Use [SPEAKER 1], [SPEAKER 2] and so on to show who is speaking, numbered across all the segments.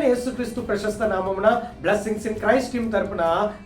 [SPEAKER 1] నజరుడైన యేసుక్రీస్తు ప్రశస్త నామమున బ్లెస్సింగ్స్ ఇన్ క్రైస్ట్ టీమ్ తరపున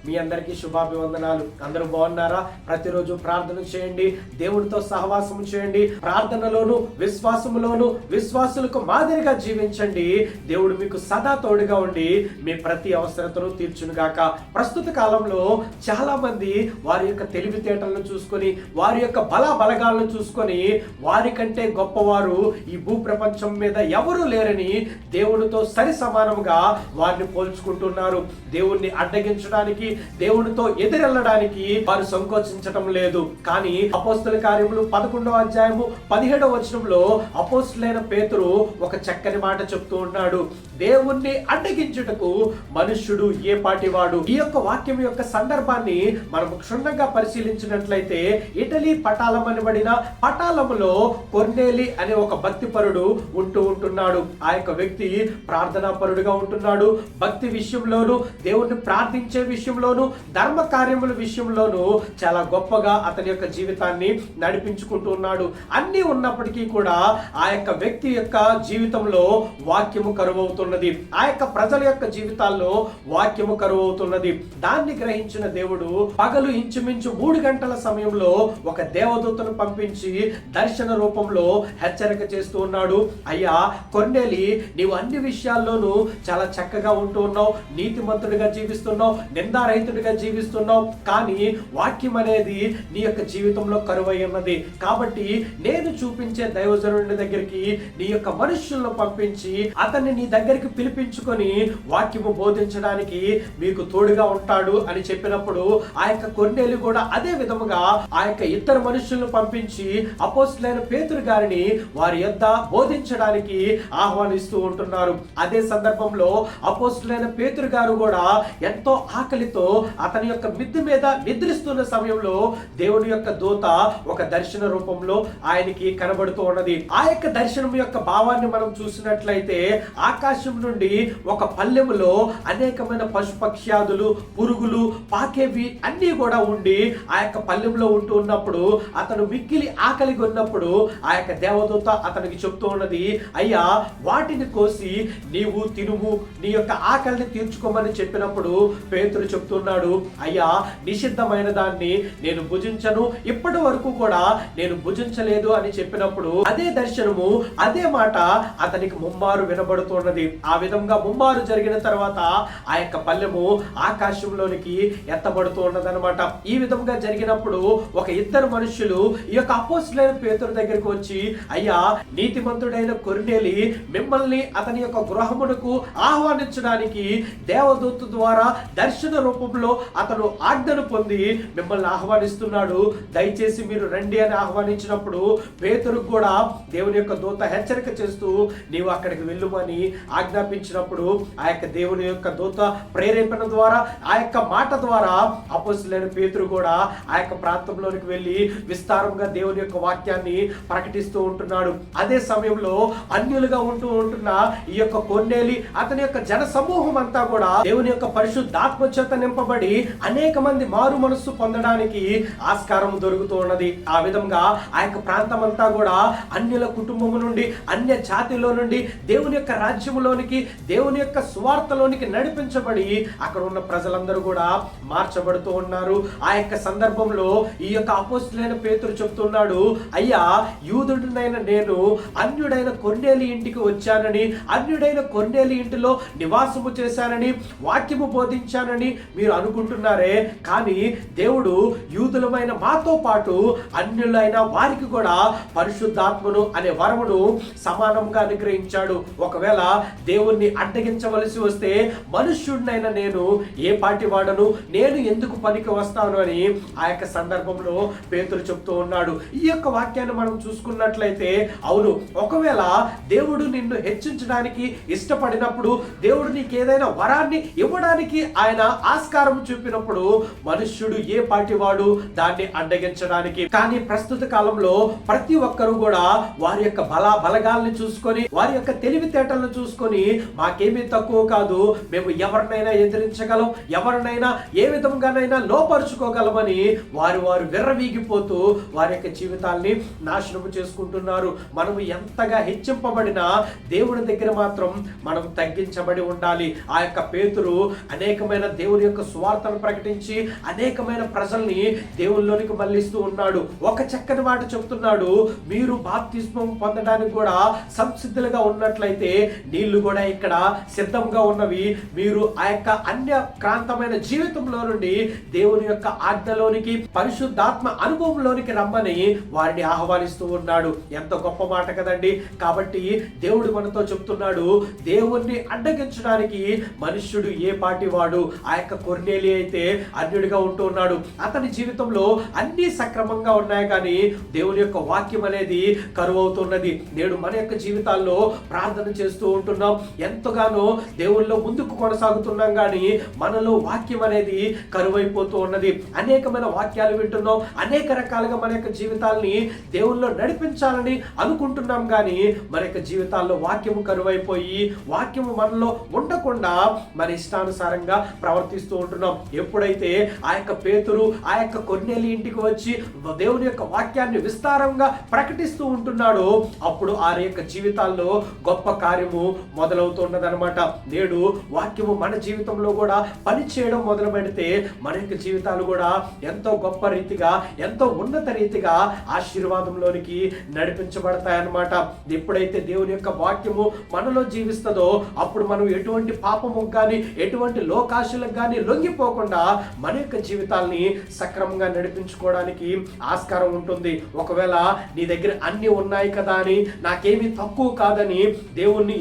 [SPEAKER 1] మీ అందరికీ శుభాభివందనాలు. అందరూ బాగున్నారా? ప్రతిరోజు ప్రార్థన చేయండి దేవుడితో సహవాసం చేయండి ప్రార్థనలోను విశ్వాసములోను విశ్వాసులకు మాదిరిగా జీవించండి. దేవుడు మీకు సదా తోడుగా ఉండి మీ ప్రతి అవసరతను తీర్చునుగాక. ప్రస్తుత కాలంలో చాలా మంది వారి యొక్క తెలివితేటలను చూసుకొని వారి యొక్క బల బలగాలను చూసుకొని వారికంటే గొప్పవారు ఈ భూ ప్రపంచం మీద ఎవరూ లేరని దేవుడితో సరి సమానముగా వారిని పోల్చుకుంటున్నారు. దేవుణ్ణి అడ్డగించడానికి దేవునితో ఎదురెళ్ళడానికి వారు సంకోచించటం లేదు. కానీ అపోస్తుల కార్యములు పదకొండవ అధ్యాయము పదిహేడవ వచనంలో అపోస్తులైన పేతురు ఒక చక్కని మాట చెప్తూ ఉన్నాడు. దేవుణ్ణి అడ్డగించుటకు మనుష్యుడు ఏ పాటివాడు? ఈ యొక్క వాక్యం యొక్క సందర్భాన్ని మనం క్షుణ్ణంగా పరిశీలించినట్లయితే ఇటలీ పటాలం అనబడిన పటాలములో కొర్నేలి అనే ఒక భక్తిపరుడు ఉంటూ ఉంటున్నాడు. ఆ యొక్క వ్యక్తి ప్రార్థనా పరుడుగా ఉంటున్నాడు. భక్తి విషయంలోను దేవుణ్ణి ప్రార్థించే విషయంలోను ధర్మ కార్యముల విషయంలోను చాలా గొప్పగా అతని యొక్క జీవితాన్ని నడిపించుకుంటూ ఉన్నాడు. అన్ని ఉన్నప్పటికీ కూడా ఆ యొక్క వ్యక్తి యొక్క జీవితంలో వాక్యము కరువవుతున్నది. ఆ యొక్క ప్రజల యొక్క జీవితాల్లో వాక్యము కరువవుతున్నది. దాన్ని గ్రహించిన దేవుడు పగలు ఇంచుమించు మూడు గంటల సమయంలో ఒక దేవదూతను పంపించి దర్శన రూపంలో హెచ్చరిక చేస్తూ ఉన్నాడు. అయ్యా కొన్నేలి నీవు అన్ని విషయాల్లోనూ చాలా చక్కగా ఉంటూ ఉన్నావు. నీతిమంతుడిగా జీవిస్తున్నావు. నిందారహితుడిగా జీవిస్తున్నావు. కానీ వాక్యం అనేది నీ యొక్క జీవితంలో కరువై ఉన్నది. కాబట్టి నేను చూపించే దైవజనుడి దగ్గరికి నీ యొక్క మనుష్యులను పంపించి అతన్ని నీ దగ్గర దగ్గరికి పిలిపించుకొని వాక్యము బోధించడానికి మీకు తోడుగా ఉంటాడు అని చెప్పినప్పుడు ఆ యొక్క కొన్నేలు కూడా అదే విధముగా ఆ యొక్క ఇద్దరు మనుషులను పంపించి అపోస్తులైన పేతురు గారిని వారి యొద్ద బోధించడానికి ఆహ్వానిస్తూ ఉంటున్నారు. అదే సందర్భంలో అపోస్టులైన పేతురు గారు కూడా ఎంతో ఆకలితో అతని యొక్క మిద్దు మీద నిద్రిస్తున్న సమయంలో దేవుని యొక్క దూత ఒక దర్శన రూపంలో ఆయనకి కనబడుతూ ఉన్నది. ఆ యొక్క దర్శనం యొక్క భావాన్ని మనం చూసినట్లయితే ఆకాశం నుండి ఒక పల్లెములో అనేకమైన పశుపక్ష్యాదులు పురుగులు పాకేవి అన్నీ కూడా ఉండి ఆ యొక్క పల్లెంలో ఉంటూ ఉన్నప్పుడు అతను మిక్కిలి ఆకలి కొన్నప్పుడు ఆ యొక్క దేవదూత అతనికి చెప్తూ ఉన్నది అయ్యా వాటిని కోసి నీవు తినుము నీ యొక్క ఆకలిని తీర్చుకోమని చెప్పినప్పుడు పేతులు చెప్తున్నాడు అయ్యా నిషిద్ధమైన దాన్ని నేను భుజించను ఇప్పటి వరకు కూడా నేను భుజించలేదు అని చెప్పినప్పుడు అదే దర్శనము అదే మాట అతనికి ముమ్మారు వినబడుతున్నది. ఆ విధంగా ముమ్మారు జరిగిన తర్వాత ఆ యొక్క పల్లెము ఆకాశంలోనికి ఎత్తబడుతూ ఉన్నదన్నమాట. ఈ విధంగా జరిగినప్పుడు ఒక ఇద్దరు మనుషులు ఈ యొక్క అపోస్తులైన పేతురు దగ్గరికి వచ్చి అయ్యా నీతిమంతుడైన కొరినేలి మిమ్మల్ని అతని యొక్క గృహమునకు ఆహ్వానించడానికి దేవదూత ద్వారా దర్శన రూపంలో అతను ఆజ్ఞను పొంది మిమ్మల్ని ఆహ్వానిస్తున్నాడు. దయచేసి మీరు రండి అని ఆహ్వానించినప్పుడు పేతురు కూడా దేవుని యొక్క దూత హెచ్చరిక చేస్తూ నీవు అక్కడికి వెళ్ళుమని ఆజ్ఞాపించినప్పుడు ఆ యొక్క దేవుని యొక్క దూత ప్రేరేపణ ద్వారా ఆ యొక్క మాట ద్వారా అపోసులైన పేతురు కూడా ఆ యొక్క ప్రాంతంలోనికి వెళ్ళి విస్తారంగా దేవుని యొక్క వాక్యాన్ని ప్రకటిస్తూ ఉంటున్నాడు. అదే సమయంలో అన్యులుగా ఉంటూ ఉంటున్న ఈ యొక్క కొన్నేలి అతని యొక్క జన సమూహం అంతా కూడా దేవుని యొక్క పరిశుద్ధాత్మ చేత నింపబడి అనేక మంది మారు మనస్సు పొందడానికి ఆస్కారం దొరుకుతూ ఉన్నది. ఆ విధంగా ఆ యొక్క ప్రాంతం అంతా కూడా అన్యుల కుటుంబము నుండి అన్య జాతిలో నుండి దేవుని యొక్క రాజ్యములోనికి దేవుని యొక్క సువార్తలోనికి నడిపించబడి అక్కడ ఉన్న ప్రజలందరూ కూడా మార్చబడుతూ ఉన్నారు. ఆ యొక్క సందర్భంలో ఈ యొక్క అపోస్తులైన పేతురు చెప్తున్నాడు అయ్యా యూదుడినైన నేను అన్యుడైన కొన్నేలి ఇంటికి వచ్చానని అన్యుడైన కొన్నేలి ఇంటిలో నివాసము చేశానని వాక్యము బోధించానని మీరు అనుకుంటున్నారే. కానీ దేవుడు యూదులమైన మాతో పాటు అన్యులైన వారికి కూడా పరిశుద్ధాత్మను అనే వరమును సమానంగా అనుగ్రహించాడు. ఒకవేళ దేవుణ్ణి అడ్డగించవలసి వస్తే మనుష్యుడినైనా నేను ఏ పాటి వాడను? నేను ఎందుకు పనికి వస్తాను అని ఆ యొక్క సందర్భంలో పేతులు చెప్తూ ఉన్నాడు. ఈ యొక్క వాక్యాన్ని మనం చూసుకున్నట్లయితే అవును ఒకవేళ దేవుడు నిన్ను హెచ్చించడానికి ఇష్టపడినప్పుడు దేవుడు నీకు ఏదైనా వరాన్ని ఇవ్వడానికి ఆయన ఆస్కారం చూపినప్పుడు మనుష్యుడు ఏ పాటి వాడు? దాన్ని అడ్డగించడానికి. కానీ ప్రస్తుత కాలంలో ప్రతి ఒక్కరూ కూడా వారి యొక్క బల బలగాల్ని చూసుకొని వారి యొక్క తెలివితేటలను చూసుకొని మాకేమీ తక్కువ కాదు మేము ఎవరినైనా ఎదిరించగలం ఎవరినైనా ఏ విధంగానైనా లోపరుచుకోగలమని వారు వారు విర్రవీగిపోతూ వారి యొక్క జీవితాల్ని నాశనము చేసుకుంటున్నారు. మనము ఎంతగా హెచ్చింపబడినా దేవుని దగ్గర మాత్రం మనం తగ్గించబడి ఉండాలి. ఆ యొక్క పేతురు అనేకమైన దేవుని యొక్క స్వార్థను ప్రకటించి అనేకమైన ప్రజల్ని దేవుల్లోనికి మళ్ళిస్తూ ఉన్నాడు. ఒక చక్కని మాట చెప్తున్నాడు. మీరు బాప్తిస్మం పొందడానికి కూడా సంసిద్ధులుగా ఉన్నట్లయితే నీళ్ళు కూడా ఇక్కడ సిద్ధంగా ఉన్నవి. మీరు ఆ యొక్క అన్య క్రాంతమైన జీవితంలో నుండి దేవుని యొక్క ఆజ్ఞలోనికి పరిశుద్ధాత్మ అనుభవంలోనికి రమ్మని వారిని ఆహ్వానిస్తూ ఉన్నాడు. ఎంత గొప్ప మాట కదండి. కాబట్టి దేవుడు మనతో చెప్తున్నాడు దేవుణ్ణి అడ్డగించడానికి మనుష్యుడు ఏ పాటి వాడు? ఆ యొక్క కొర్నేలి అయితే అన్యుడిగా ఉంటూ ఉన్నాడు. అతని జీవితంలో అన్ని సక్రమంగా ఉన్నాయి కానీ దేవుని యొక్క వాక్యం అనేది కరువు అవుతున్నది నేడు మన యొక్క జీవితాల్లో ప్రార్థన చేస్తూ ఉంటున్నాం. ఎంతగానో దేవుల్లో ముందుకు కొనసాగుతున్నాం కానీ మనలో వాక్యం అనేది కరువైపోతూ ఉన్నది. అనేకమైన వాక్యాలు వింటున్నాం. అనేక రకాలుగా మన యొక్క జీవితాల్ని దేవుల్లో నడిపించాలని అనుకుంటున్నాం కానీ మన యొక్క జీవితాల్లో వాక్యము కరువైపోయి వాక్యము మనలో ఉండకుండా మన ఇష్టానుసారంగా ప్రవర్తిస్తూ ఉంటున్నాం. ఎప్పుడైతే ఆ యొక్క పేతురు ఆ యొక్క కొన్నేళ్ళ ఇంటికి వచ్చి దేవుని యొక్క వాక్యాన్ని విస్తారంగా ప్రకటిస్తూ ఉంటున్నాడు అప్పుడు ఆ యొక్క జీవితాల్లో గొప్ప కార్యము మొదలవుతున్నదనమాట నేడు వాక్యము మన జీవితంలో కూడా పని చేయడం మొదలు పెడితే మన యొక్క జీవితాలు కూడా ఎంతో గొప్ప రీతిగా ఎంతో ఉన్నత రీతిగా ఆశీర్వాదంలోనికి నడిపించబడతాయన్నమాట. ఎప్పుడైతే దేవుని యొక్క వాక్యము మనలో జీవిస్తుందో అప్పుడు మనం ఎటువంటి పాపము కానీ ఎటువంటి లోకాశలకు కానీ లొంగిపోకుండా మన యొక్క జీవితాల్ని సక్రమంగా నడిపించుకోవడానికి ఆస్కారం ఉంటుంది. ఒకవేళ నీ దగ్గర అన్ని ఉన్నాయి కదా అని నాకేమీ తక్కువ కాదని దేవుణ్ణి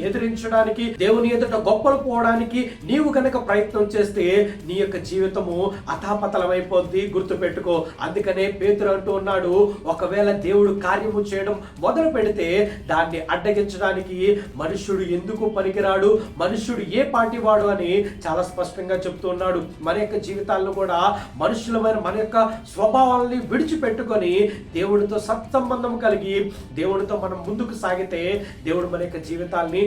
[SPEAKER 1] ఎదిరించడానికి దేవుని ఎదుట గొప్పలు పోవడానికి నీవు గనక ప్రయత్నం చేస్తే నీ యొక్క జీవితము అథాపతలమైపోద్ది గుర్తుపెట్టుకో. అందుకనే పేతురు అంటూ ఉన్నాడు ఒకవేళ దేవుడు కార్యము చేయడం మొదలు పెడితే దాన్ని అడ్డగించడానికి మనుష్యుడు ఎందుకు పనికిరాడు? మనుష్యుడు ఏ పాటి వాడు అని చాలా స్పష్టంగా చెప్తూ ఉన్నాడు. మన యొక్క జీవితాల్లో కూడా మనుషులమైన మన యొక్క స్వభావాలని విడిచిపెట్టుకొని దేవుడితో సత్సంబంధం కలిగి దేవుడితో మనం ముందుకు సాగితే దేవుడు మన యొక్క జీవితాల్ని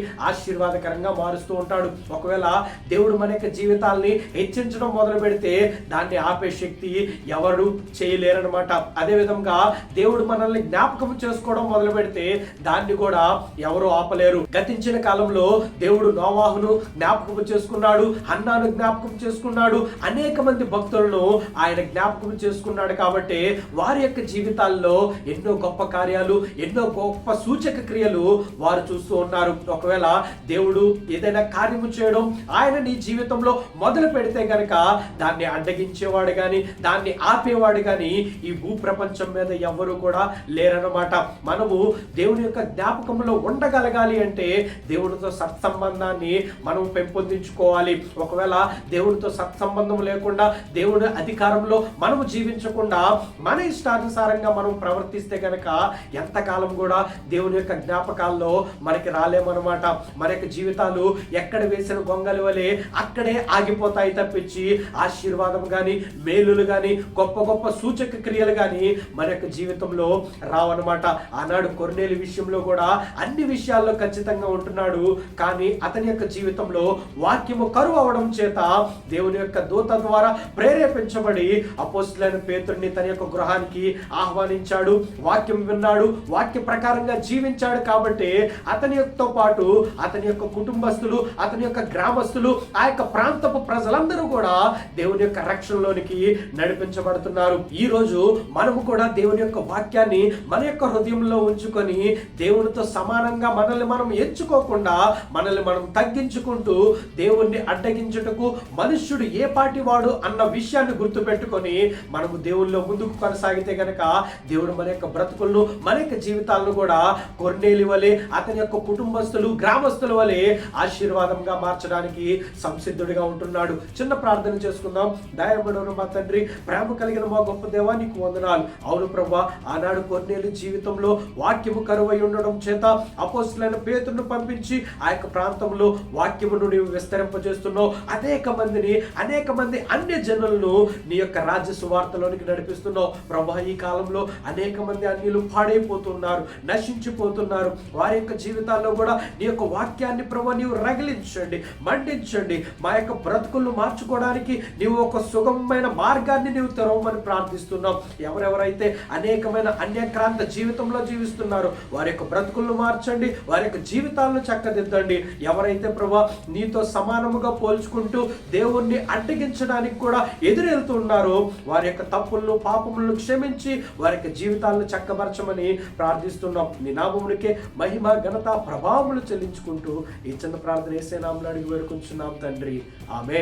[SPEAKER 1] ఆశీర్వాదకరంగా మారుస్తూ ఉంటాడు. ఒకవేళ దేవుడు మన యొక్క జీవితాల్ని హెచ్చించడం మొదలు పెడితే దాన్ని ఆపే శక్తి ఎవరు చేయలేరనమాట అదే విధంగా దేవుడు మనల్ని జ్ఞాపకం చేసుకోవడం మొదలు పెడితే దాన్ని కూడా ఎవరు ఆపలేరు. గతించిన కాలంలో దేవుడు నోవాహును జ్ఞాపకం చేసుకున్నాడు అన్నాను జ్ఞాపకం చేసుకున్నాడు. అనేక మంది భక్తులను ఆయన జ్ఞాపకం చేసుకున్నాడు కాబట్టి వారి యొక్క జీవితాల్లో ఎన్నో గొప్ప కార్యాలు ఎన్నో గొప్ప సూచక క్రియలు వారు చూస్తూ ఉన్నారు. ఒకవేళ దేవుడు ఏదైనా కార్యము చేయడం ఆయన నీ జీవితంలో మొదలు పెడితే కనుక దాన్ని అడ్డగించేవాడు కానీ దాన్ని ఆపేవాడు కానీ ఈ భూ ప్రపంచం మీద ఎవరు కూడా లేరన్నమాట. మనము దేవుని యొక్క జ్ఞాపకంలో ఉండగలగాలి అంటే దేవుడితో సత్సంబంధాన్ని మనం పెంపొందించుకోవాలి. ఒకవేళ దేవుడితో సత్సంబంధం లేకుండా దేవుడి అధికారంలో మనము జీవించకుండా మన ఇష్టానుసారంగా మనం ప్రవర్తిస్తే కనుక ఎంతకాలం కూడా దేవుని యొక్క జ్ఞాపకాల్లో మనకి రాలేమన్నమాట. మన యొక్క జీవితాలు ఎక్కడ వేసిన గొంగలి వలె అక్కడే ఆగిపోతాయి తప్పించి ఆశీర్వాదం కానీ మేలులు కానీ గొప్ప గొప్ప సూచక క్రియలు కానీ మన యొక్క జీవితంలో రావన్నమాట. ఆనాడు కొర్నేలి విషయంలో కూడా అన్ని విషయాల్లో ఖచ్చితంగా ఉంటున్నాడు. కానీ అతని యొక్క జీవితంలో వాక్యము కరువు అవడం చేత దేవుని యొక్క దూత ద్వారా ప్రేరేపించబడి అపోస్తులైన పేతుడిని తన యొక్క గృహానికి ఆహ్వానించాడు. వాక్యం విన్నాడు. వాక్య ప్రకారంగా జీవించాడు కాబట్టి అతని యొక్క పాటు అతని యొక్క కుటుంబస్తులు అతని యొక్క గ్రామస్తులు ఆ యొక్క ప్రాంతపు ప్రజలందరూ కూడా దేవుని యొక్క రక్షణలోనికి నడిపించబడుతున్నారు. ఈ రోజు మనము కూడా దేవుని యొక్క వాక్యాన్ని మన యొక్క హృదయంలో ఉంచుకొని దేవునితో సమానంగా మనల్ని మనం ఎంచుకోకుండా మనల్ని మనం తగ్గించుకుంటూ దేవుణ్ణి అడ్డగించుటకు మనుష్యుడు ఏ పాటి వాడు అన్న విషయాన్ని గుర్తుపెట్టుకొని మనము దేవుల్లో ముందుకు కొనసాగితే గనక దేవుడు మన యొక్క బ్రతుకులను మన యొక్క జీవితాలను కూడా కొన్నేలి వలె అతని యొక్క కుటుంబస్తులు గ్రామస్తులు వలె ఆశీర్వాదంగా మార్చడానికి సంసిద్ధుడిగా ఉంటున్నాడు. చిన్న ప్రార్థన చేసుకుందాం. దయబడను మా తండ్రి. ప్రేమ కలిగిన మా గొప్ప దేవా నీకు వందనాలు. అవును ప్రభా ఆనాడు కొన్నేళ్ళు జీవితంలో వాక్యము కరువై ఉండడం చేత అపోస్తులైన పేతులను పంపించి ఆ యొక్క ప్రాంతంలో వాక్యమును నీవు విస్తరింపజేస్తున్నావు. అనేక మందిని అనేక మంది అన్య జనులను నీ యొక్క రాజ్య సువార్తలోనికి నడిపిస్తున్నావు. ప్రభా ఈ కాలంలో అనేక మంది అన్యులు పాడైపోతున్నారు నశించిపోతున్నారు. వారి యొక్క జీవితాల్లో కూడా నీ యొక్క వాక్యాన్ని ప్రభు నీవు రగిలించండి మండించండి. మా యొక్క బ్రతుకులను మార్చుకోవడానికి నీవు ఒక సుగమమైన మార్గాన్ని నీవు తెరవమని ప్రార్థిస్తున్నాం. ఎవరెవరైతే అనేకమైన అన్యక్రాంత జీవితంలో జీవిస్తున్నారో వారి యొక్క బ్రతుకులను మార్చండి వారి యొక్క జీవితాలను చక్కదిద్దండి. ఎవరైతే ప్రభా నీతో సమానముగా పోల్చుకుంటూ దేవుణ్ణి అడ్డగించడానికి కూడా ఎదురెళ్తున్నారో వారి యొక్క తప్పులను పాపములను క్షమించి వారి యొక్క జీవితాలను చక్కబరచమని ప్రార్థిస్తున్నాం. నినాభములకే మహిమ ఘనత ప్రభావములు చెల్లించుకుంటూ అంటూ ఈ చిన్న ప్రార్థన వేసే నామ్మని అడిగి వేడుకుంటున్నాం తండ్రి. ఆమె